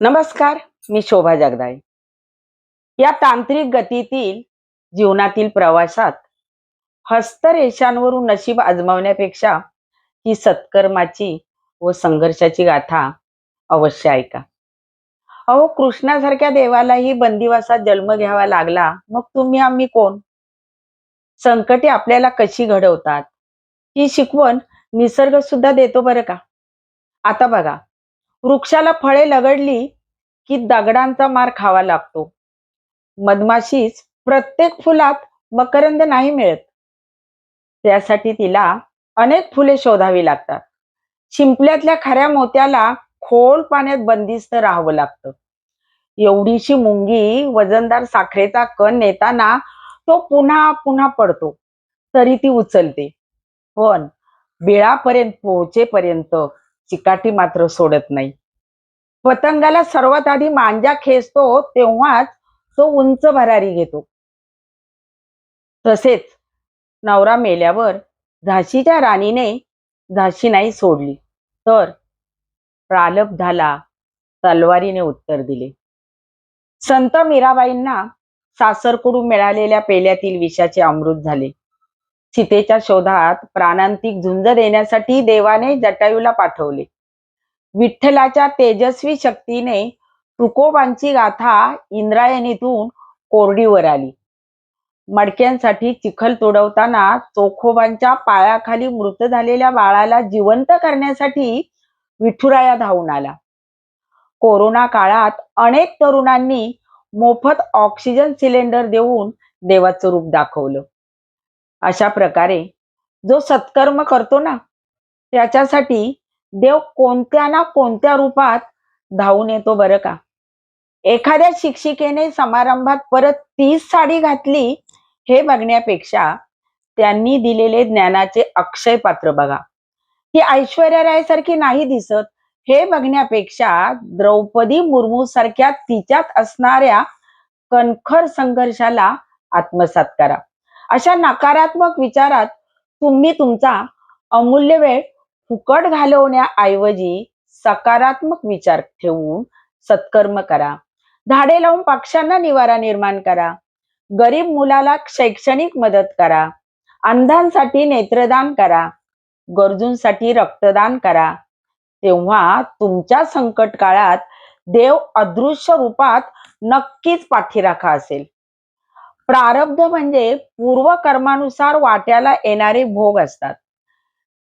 नमस्कार मी शोभा जगदाळे. या तांत्रिक गतीतील जीवनातील प्रवासात हस्तरेषांवरून नशीब आजमावण्यापेक्षा ही सत्कर्माची व संघर्षाची गाथा अवश्य ऐका. अहो कृष्णासारख्या देवालाही बंदिवासात जन्म घ्यावा लागला मग तुम्ही आम्ही कोण? संकटे आपल्याला कशी घडवतात? ही शिकवण निसर्ग सुद्धा देतो बरं का? आता बघा वृक्षाला फळे लगडली की दगडांचा मार खावा लागतो. मधमाशीच प्रत्येक फुलात मकरंद नाही मिळत. त्यासाठी तिला अनेक फुले शोधावी लागतात. शिंपल्यातल्या खऱ्या मोत्याला खोल पाण्यात बंदिस्त राहावं लागतं. एवढीशी मुंगी वजनदार साखरेचा कण नेताना तो पुन्हा पुन्हा पडतो तरी ती उचलते. पण बिळापर्यंत पोहोचेपर्यंत चिकाटी मात्र सोडत नाही. पतंगाला सर्वात आधी मांजा खेचतो तेव्हाच तो उंच भरारी घेतो. तसेच नवरा मेल्यावर झाशीच्या राणीने झाशी नाही सोडली तर प्रालब्धाला तलवारीने उत्तर दिले. संत मीराबाईंना सासरकडून मिळालेल्या पेल्यातील विषाचे अमृत झाले. सीतेच्या शोधात प्राणांतिक झुंज देण्यासाठी देवाने जटायूला पाठवले. विठ्ठलाच्या तेजस्वी शक्तीने तुकोबांची गाथा इंद्रायणीतून कोरडीवर आली. मडक्यांसाठी चिखल तुडवताना चोखोबांच्या पायाखाली मृत झालेल्या बाळाला जिवंत करण्यासाठी विठुराया धावून आला. कोरोना काळात अनेक तरुणांनी मोफत ऑक्सिजन सिलेंडर देऊन देवाचं रूप दाखवलं. अशा प्रकारे जो सत्कर्म करतो ना त्याच्यासाठी देव कोणत्या ना कोणत्या रूपात धावून येतो बरं का? एखाद्या शिक्षिकेने समारंभात परत तीच साडी घातली हे बघण्यापेक्षा त्यांनी दिलेले ज्ञानाचे अक्षय पात्र बघा. ती ऐश्वर्या राय सारखी नाही दिसत हे बघण्यापेक्षा द्रौपदी मुर्मू सारख्या तिच्यात असणाऱ्या कणखर संघर्षाला आत्मसात करा. अशा नकारात्मक विचारात तुम्ही तुमचा अमूल्य वेळ फुकट घालवण्याऐवजी सकारात्मक विचार ठेवून सत्कर्म करा. झाडे लावून पक्ष्यांना निवारा निर्माण करा. गरीब मुलाला शैक्षणिक मदत करा. अंधांसाठी नेत्रदान करा. गरजूंसाठी रक्तदान करा. तेव्हा तुमच्या संकट काळात देव अदृश्य रूपात नक्कीच पाठीराखा असेल. प्रारब्ध म्हणजे पूर्व कर्मानुसार वाट्याला येणारे भोग असतात.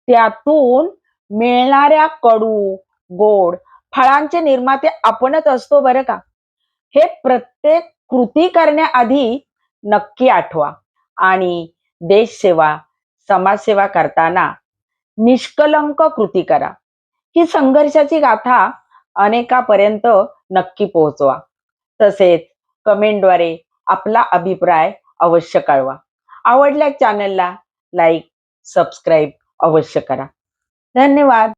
त्यातून मिळणाऱ्या कडू गोड फळांचे निर्माते आपणच असतो बरं का? हे प्रत्येक कृती करण्याआधी नक्की आठवा आणि देशसेवा समाजसेवा करताना निष्कलंक कृती करा. ही संघर्षाची गाथा अनेकापर्यंत नक्की पोहोचवा. तसेच कमेंटद्वारे आपला अभिप्राय अवश्य कळवा. आवडल्या चॅनलला लाईक सबस्क्राईब अवश्य करा. धन्यवाद.